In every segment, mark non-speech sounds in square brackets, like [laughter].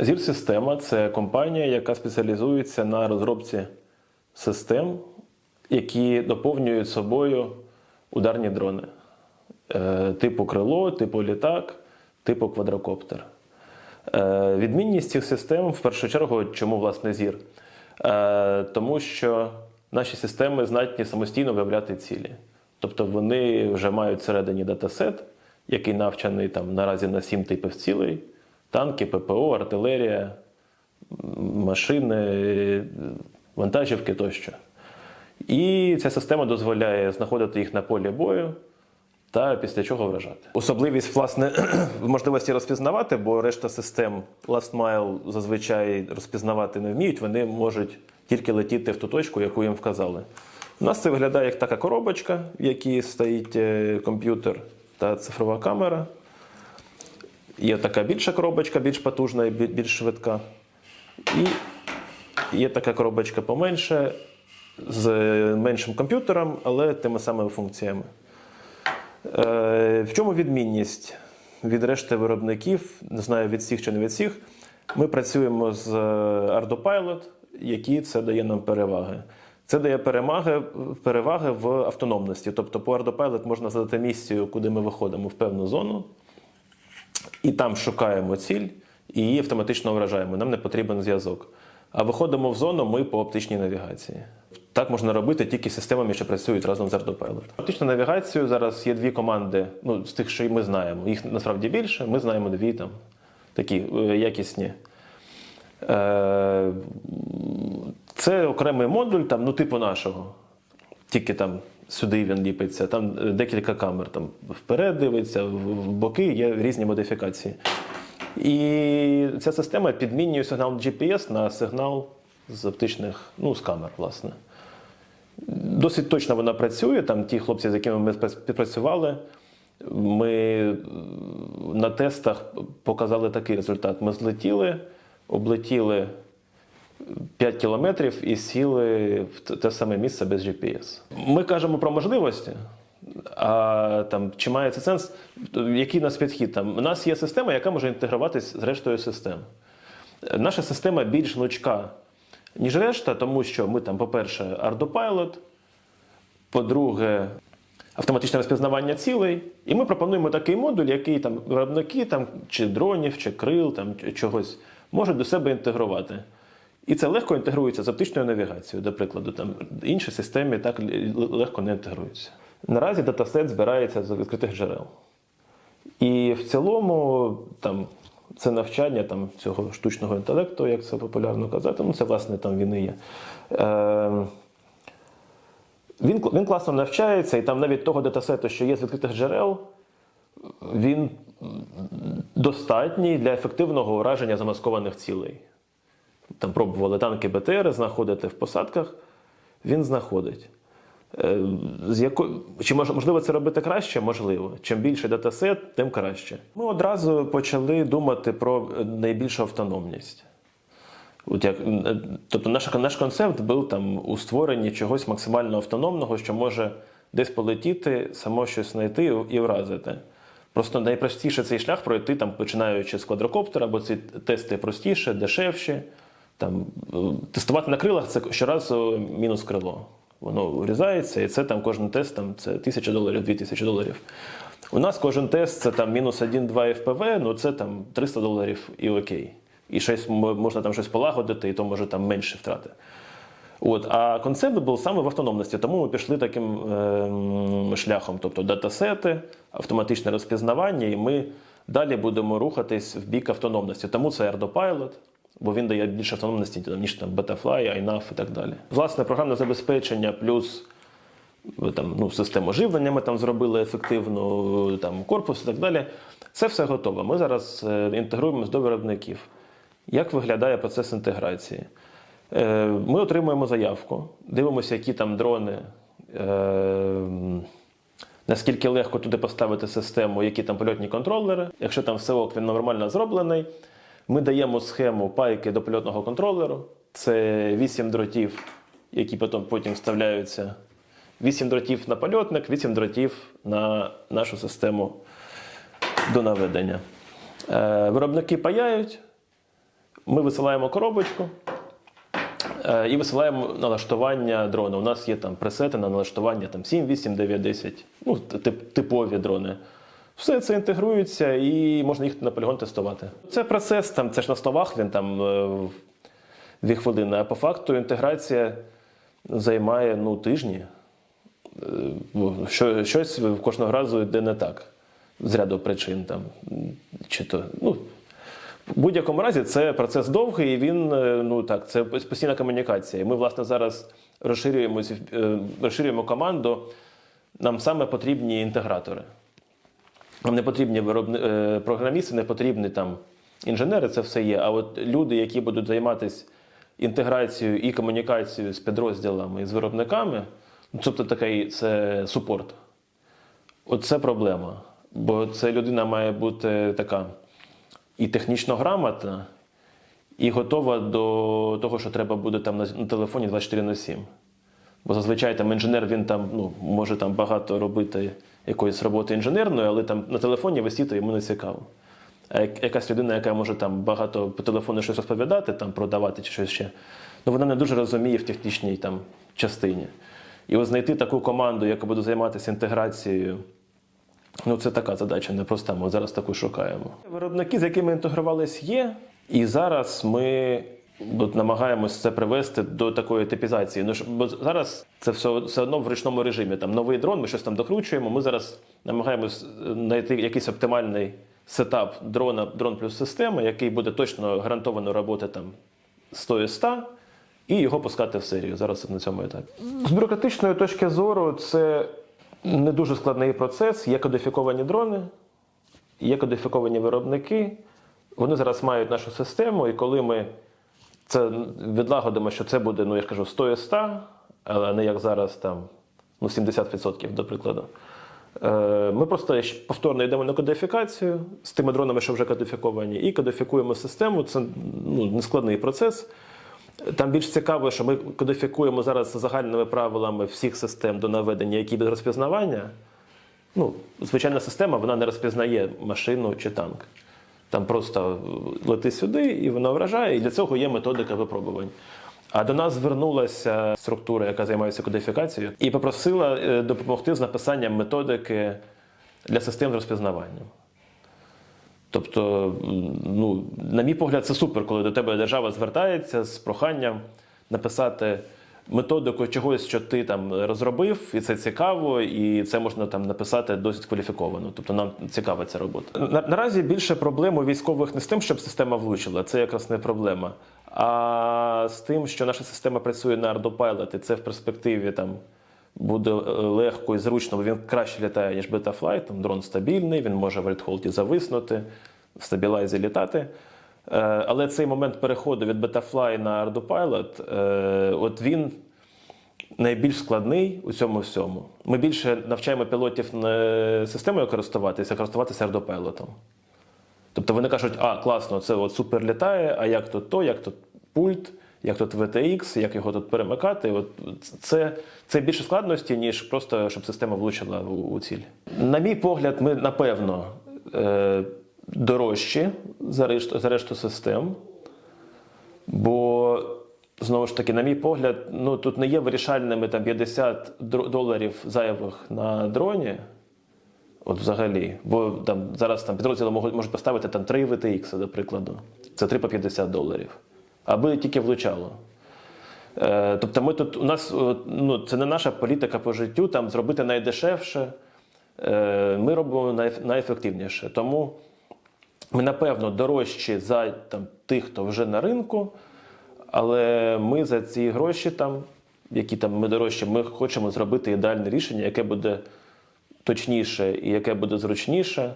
Зір-система це компанія, яка спеціалізується на розробці систем, які доповнюють собою ударні дрони. Е, Типу крило, типу літак, типу квадрокоптер. Е, Відмінність цих систем, в першу чергу, чому власне зір? Е, Тому що наші системи здатні самостійно виявляти цілі. Тобто вони вже мають всередині датасет, який навчений там наразі на сім типів цілей: танки, ППО, артилерія, машини, вантажівки тощо. І ця система дозволяє знаходити їх на полі бою та після чого вражати. Особливість власне [clears throat] можливості розпізнавати, бо решта систем Last Mile зазвичай розпізнавати не вміють, вони можуть тільки летіти в ту точку, яку їм вказали. У нас це виглядає як така коробочка, в якій стоїть е, комп'ютер та цифрова камера. Є така більша коробочка, більш потужна і більш швидка. І є така коробочка поменше з меншим комп'ютером, але тими самими функціями. Е, В чому відмінність від решти виробників, не знаю від всіх чи не від всіх. Ми працюємо з е, ArdoPilot, які це дає нам переваги. Це дає перемаги, переваги в автономності. Тобто по ArdoPilot можна задати місію, куди ми виходимо в певну зону, і там шукаємо ціль і її автоматично вражаємо. Нам не потрібен зв'язок. А виходимо в зону ми по оптичній навігації. Так можна робити тільки системами, що працюють разом з ArdoPilot. Оптичну навігацію зараз є дві команди, ну, з тих, що ми знаємо. Їх насправді більше, ми знаємо дві там такі е, якісні. Е, Це окремий модуль, там, ну, типу нашого. Тільки там сюди він ліпиться, там е, декілька камер, там вперед дивиться, в боки є різні модифікації. І ця система підмінює сигнал GPS на сигнал з оптичних, ну, з камер, власне. Досить точно вона працює. Там ті хлопці, з якими ми співпрацювали, ми е, на тестах показали такий результат. Ми злетіли, облетіли 5 кілометрів і сіли в те- саме місце без GPS. Ми кажемо про можливості. А там чи має це сенс? Який у нас підхід? Там у нас є система, яка може інтегруватись з рештою систем. Наша система більш гнучка, ніж решта, тому що ми там, по-перше, ArdoPilot, по-друге, автоматичне розпізнавання цілей. І ми пропонуємо такий модуль, який там виробники там, чи дронів, чи крил, там, чогось можуть до себе інтегрувати. І це легко інтегрується з оптичною навігацією, до прикладу. Там інші системи так легко не інтегруються. Наразі датасет збирається з відкритих джерел. І в цілому там, це навчання там, цього штучного інтелекту, як це популярно казати, ну це власне там він і є. Е, він, він класно навчається, і там навіть того датасету, що є з відкритих джерел, він достатній для ефективного ураження замаскованих цілей. Там пробували танки БТР знаходити в посадках, він знаходить. Е, З яко... Чи можливо це робити краще? Можливо. Чим більше датасет, тим краще. Ми одразу почали думати про найбільшу автономність. От як, е, тобто наш, наш концепт був там у створенні чогось максимально автономного, що може десь полетіти, само щось знайти і вразити. Просто найпростіше цей шлях пройти, там, починаючи з квадрокоптера, бо ці тести простіше, дешевші. Там, е, тестувати на крилах це щоразу мінус крило. Воно врізається, і це там кожен тест там, це 1000 доларів, 2000 доларів. У нас кожен тест це там мінус 1-2 FPV, ну це там 300 доларів і окей. І щось можна там щось полагодити, і то може там менше втрати. От, а концепт був саме в автономності, тому ми пішли таким ем, шляхом, тобто датасети, автоматичне розпізнавання, і ми далі будемо рухатись в бік автономності. Тому це AirDoPilot, бо він дає більше автономності, ніж там Betafly, iNav і так далі. Власне, програмне забезпечення плюс там, ну, систему живлення ми там зробили ефективну, там, корпус і так далі. Це все готово. Ми зараз е, інтегруємося до виробників. Як виглядає процес інтеграції? Е, Ми отримуємо заявку, дивимося, які там дрони, е, наскільки легко туди поставити систему, які там польотні контролери. Якщо там все ок, він нормально зроблений, ми даємо схему пайки до польотного контролеру. Це 8 дротів, які потім, потім вставляються. 8 дротів на польотник, 8 дротів на нашу систему до наведення. Е, Виробники паяють, Ми висилаємо коробочку е, і висилаємо налаштування дрона. У нас є там пресети на налаштування там 7, 8, 9, 10, ну, тип- типові дрони. Все це інтегрується і можна їхати на полігон тестувати. Це процес, там, це ж на словах він там е, дві хвилини, а по факту інтеграція займає ну, тижні. Е, Що, щось кожного разу йде не так з ряду причин. Там, чи то, ну, в будь-якому разі це процес довгий, і він е, ну так, це постійна комунікація. І ми, власне, зараз розширюємо команду. Нам саме потрібні інтегратори. Нам не потрібні виробни... е, програмісти, не потрібні там інженери, це все є. А от люди, які будуть займатися інтеграцією і комунікацією з підрозділами і з виробниками, ну, тобто такий це супорт. Оце проблема. Бо це людина має бути така і технічно грамотна, і готова до того, що треба буде там на, телефоні 24 на 7. Бо зазвичай там інженер він там ну, може там багато робити якоїсь роботи інженерної, але там на телефоні висіти йому не цікаво. А якась людина, яка може там багато по телефону щось розповідати, там продавати чи щось ще, ну вона не дуже розуміє в технічній там частині. І от знайти таку команду, яка буде займатися інтеграцією. Ну, це така задача, не проста. Ми зараз таку шукаємо. Виробники, з якими інтегрувались, є, і зараз ми намагаємось це привести до такої типізації. Ну, бо зараз це все, все одно в ручному режимі. Там новий дрон, ми щось там докручуємо. Ми зараз намагаємось е, знайти якийсь оптимальний сетап дрона, дрон плюс система, який буде точно гарантовано роботи там 100 і 100, і його пускати в серію. Зараз на цьому етапі. З бюрократичної точки зору, це не дуже складний процес. Є кодифіковані дрони, є кодифіковані виробники. Вони зараз мають нашу систему, і коли ми це відлагодимо, що це буде, ну я ж кажу, 100 і 100, але не як зараз там ну, 70%, до прикладу. Е, Ми просто повторно йдемо на кодифікацію з тими дронами, що вже кодифіковані, і кодифікуємо систему. Це ну, нескладний процес. Там більш цікаво, що ми кодифікуємо зараз загальними правилами всіх систем до наведення, які без розпізнавання. Ну, звичайна система вона не розпізнає машину чи танк. Там просто лети сюди, і вона вражає, і для цього є методика випробувань. А до нас звернулася структура, яка займається кодифікацією, і попросила е, допомогти з написанням методики для систем з розпізнаванням. Тобто, ну, на мій погляд, це супер, коли до тебе держава звертається з проханням написати методику чогось, що ти там розробив, і це цікаво, і це можна там написати досить кваліфіковано. Тобто нам цікава ця робота. На, наразі більше проблем у військових не з тим, щоб система влучила, це якраз не проблема. А з тим, що наша система працює на ардопайлот, і це в перспективі там буде е, легко і зручно, бо він краще літає, ніж Betaflight. Там дрон стабільний, він може в редхолді зависнути, в стабілайзі літати. Е, Але цей момент переходу від Betafly на Ardopilot, е, от він найбільш складний у цьому всьому. Ми більше навчаємо пілотів не системою користуватися, а користуватися Ardopilot. Тобто вони кажуть, а класно, це от супер літає, а як тут то, як тут пульт, як тут VTX, як його тут перемикати. От це, це більше складності, ніж просто щоб система влучила у, у ціль. На мій погляд, ми напевно е, дорожчі за решту, за решту систем. Бо, знову ж таки, на мій погляд, ну тут не є вирішальними там 50 доларів зайвих на дроні. От взагалі. Бо там зараз там підрозділи можуть, можуть поставити там 3 VTX, до прикладу. Це 3 по 50 доларів. Аби тільки влучало. Е, тобто, ми тут у нас ну, це не наша політика по життю, там зробити найдешевше. Е, ми робимо най, найефективніше. Тому ми, напевно, дорожчі за там, тих, хто вже на ринку, але ми за ці гроші, там, які там ми дорожчі, ми хочемо зробити ідеальне рішення, яке буде точніше і яке буде зручніше.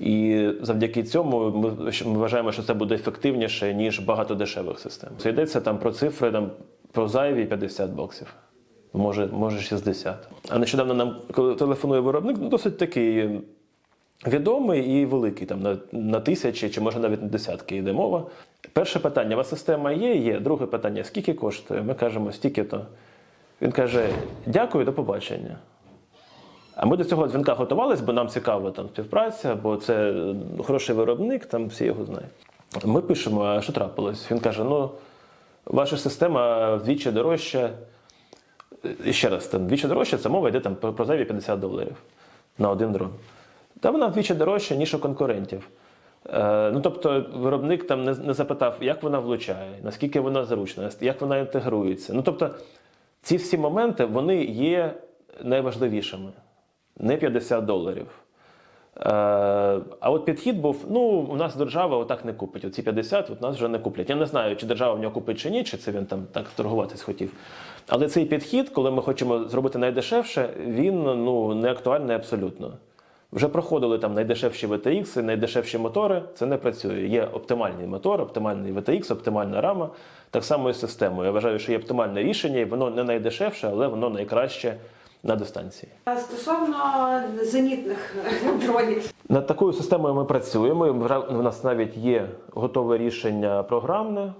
І завдяки цьому ми, вважаємо, що це буде ефективніше, ніж багато дешевих систем. Це йдеться там про цифри, там, про зайві 50 боксів, може, може 60. А нещодавно нам коли телефонує виробник, ну, досить такий відомий і великий, там на, на тисячі чи може навіть на десятки йде мова. Перше питання: у вас система є? Є. Друге питання: скільки коштує? Ми кажемо, стільки-то. Він каже: дякую, до побачення. А ми до цього дзвінка готувалися, бо нам цікава там співпраця, бо це е, хороший виробник, там всі його знають. Ми пишемо, а що трапилось? Він каже: ну, ваша система вдвічі дорожча. І ще раз, там вдвічі дорожча, це мова йде там про зайві 50 доларів на один дрон. Та вона вдвічі дорожча, ніж у конкурентів. Е, ну, тобто, виробник там не, не запитав, як вона влучає, наскільки вона зручна, як вона інтегрується. Ну, тобто, ці всі моменти вони є найважливішими. Не 50 доларів. Е, а от підхід був: ну, у нас держава отак не купить. Оці 50 от нас вже не куплять. Я не знаю, чи держава в нього купить чи ні, чи це він там так торгуватись хотів. Але цей підхід, коли ми хочемо зробити найдешевше, він ну, не актуальний абсолютно. Вже проходили там найдешевші VTX, найдешевші мотори. Це не працює. Є оптимальний мотор, оптимальний VTX, оптимальна рама. Так само і системою. Я вважаю, що є оптимальне рішення, і воно не найдешевше, але воно найкраще на дистанції. Стосовно зенітних [laughs] дронів, Над такою системою ми працюємо. У нас навіть є готове рішення програмне.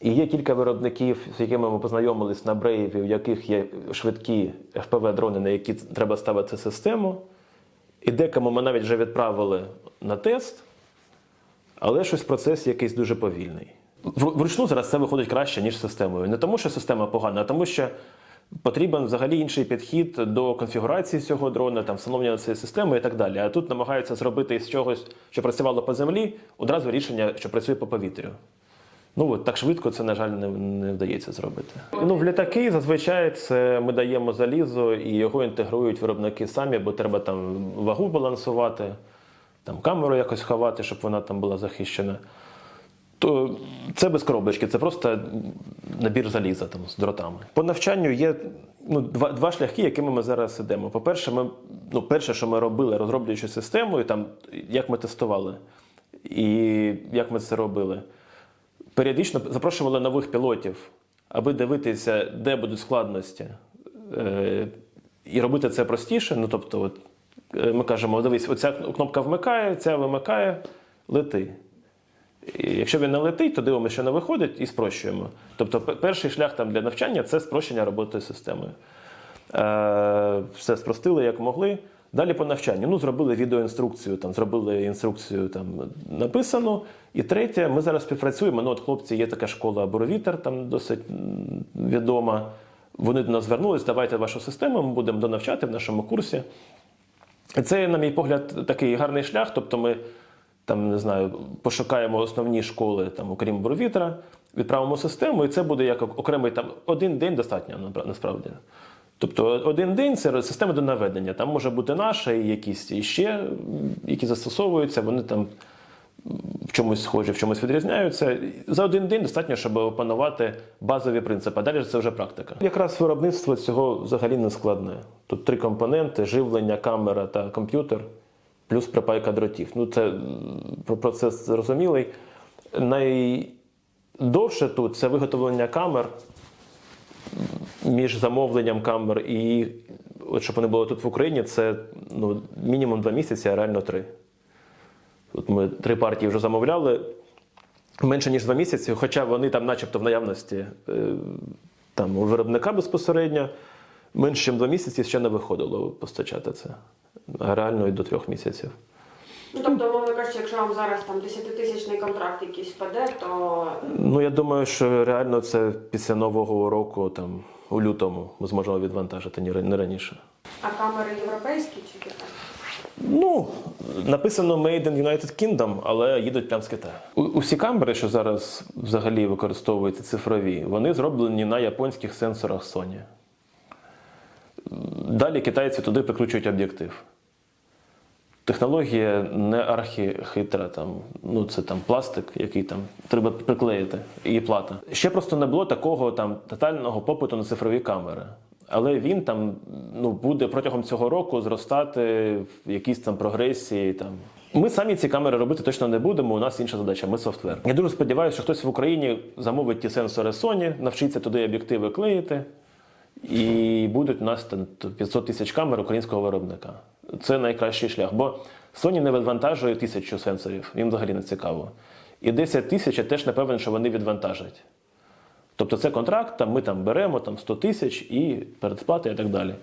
І є кілька виробників, з якими ми познайомились на Брейві, у яких є швидкі FPV-дрони, на які треба ставити систему. І декому ми навіть вже відправили на тест, але щось процес якийсь дуже повільний. Вручну зараз це виходить краще, ніж системою. Не тому, що система погана, а тому, що потрібен взагалі інший підхід до конфігурації цього дрона, там, встановлення цієї системи і так далі. А тут намагаються зробити із чогось, що працювало по землі, одразу рішення, що працює по повітрю. Ну от так швидко це, на жаль, не, не вдається зробити. Ну, в літаки зазвичай це ми даємо залізо і його інтегрують виробники самі, бо треба там вагу балансувати, там камеру якось ховати, щоб вона там була захищена. То це без коробочки, це просто набір заліза там з дротами. По навчанню є ну, два, два шляхи, якими ми зараз ідемо. По-перше, ми, ну, перше, що ми робили, розроблюючи систему, і там, як ми тестували, і як ми це робили. Періодично запрошували нових пілотів, аби дивитися, де будуть складності, е, і робити це простіше. Ну, тобто, от, е, ми кажемо, дивись, оця кнопка вмикає, ця вимикає, лети. І якщо він не летить, то дивимося, що не виходить, і спрощуємо. Тобто, перший шлях там для навчання це спрощення роботи з системою. Е, все спростили, як могли. Далі по навчанню. Ну, зробили відеоінструкцію, там, зробили інструкцію там, написану. І третє, ми зараз співпрацюємо. Ну, от хлопці, є така школа Боровітер, там досить відома. Вони до нас звернулись, давайте вашу систему, ми будемо донавчати в нашому курсі. І Це, на мій погляд, такий гарний шлях. Тобто ми там, не знаю, пошукаємо основні школи, там, окрім Боровітра, відправимо систему, і це буде як окремий там один день достатньо насправді. Тобто один день це система до наведення. Там може бути наша і якісь іще, які застосовуються, вони там в чомусь схожі, в чомусь відрізняються. За один день достатньо, щоб опанувати базові принципи. А далі це вже практика. Якраз виробництво цього взагалі не складне. Тут три компоненти: живлення, камера та комп'ютер, плюс припайка дротів. Ну, це процес зрозумілий. Найдовше тут це виготовлення камер між замовленням камер і от щоб вони були тут в Україні, це ну, мінімум два місяці, а реально три. От ми три партії вже замовляли менше ніж два місяці, хоча вони там, начебто, в наявності е, там, у виробника безпосередньо, менше ніж два місяці ще не виходило постачати це. А реально і до трьох місяців. ну тобто, мовно кажучи, якщо вам зараз там 10-тисячний контракт якийсь впаде, то Ну, я думаю, що реально це після Нового року, там, у лютому, ми зможемо відвантажити, ні не раніше. а камери європейські чи китайські? Ну, написано Made in United Kingdom, але їдуть прямо з Китаю. Усі камери, що зараз взагалі використовуються цифрові, вони зроблені на японських сенсорах Sony. Далі китайці туди прикручують об'єктив. Технологія не архіхитра, там, ну це там пластик, який там треба приклеїти, і плата. Ще просто не було такого там тотального попиту на цифрові камери. Але він там ну, буде протягом цього року зростати в якійсь там прогресії. Там. Ми самі ці камери робити точно не будемо. У нас інша задача, ми софтвер. Я дуже сподіваюся, що хтось в Україні замовить ті сенсори Sony, навчиться туди об'єктиви клеїти. І будуть у нас там 500 тисяч камер українського виробника. Це найкращий шлях. Бо Sony не відвантажує тисячу сенсорів, їм взагалі не цікаво. І 10 тисяч я теж не певен, що вони відвантажать. Тобто це контракт, там ми там беремо там, 100 тисяч і передсплата і так далі.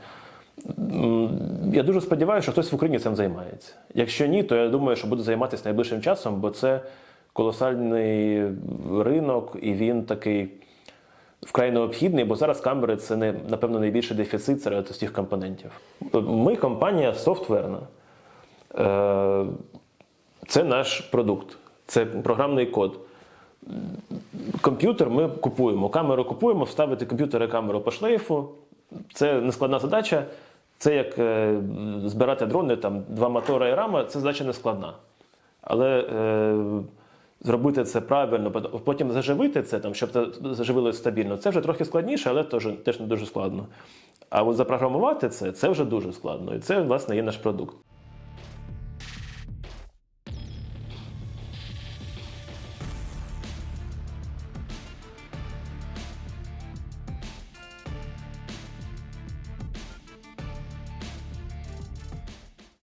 Я дуже сподіваюся, що хтось в Україні цим займається. Якщо ні, то я думаю, що буду займатися найближчим часом, бо це колосальний ринок, і він такий вкрай необхідний, бо зараз камери це не, напевно найбільший дефіцит серед усіх компонентів. Ми компанія софтверна. Е, Це наш продукт, це програмний код. Комп'ютер ми купуємо, камеру купуємо, вставити комп'ютер і камеру по шлейфу. Це нескладна задача. Це як е, збирати дрони, там два мотора і рама, це задача не складна. Але е, зробити це правильно, пот- потім заживити це, там, щоб це заживилося стабільно, це вже трохи складніше, але теж, теж не дуже складно. А от запрограмувати це, це вже дуже складно. І це, власне, є наш продукт.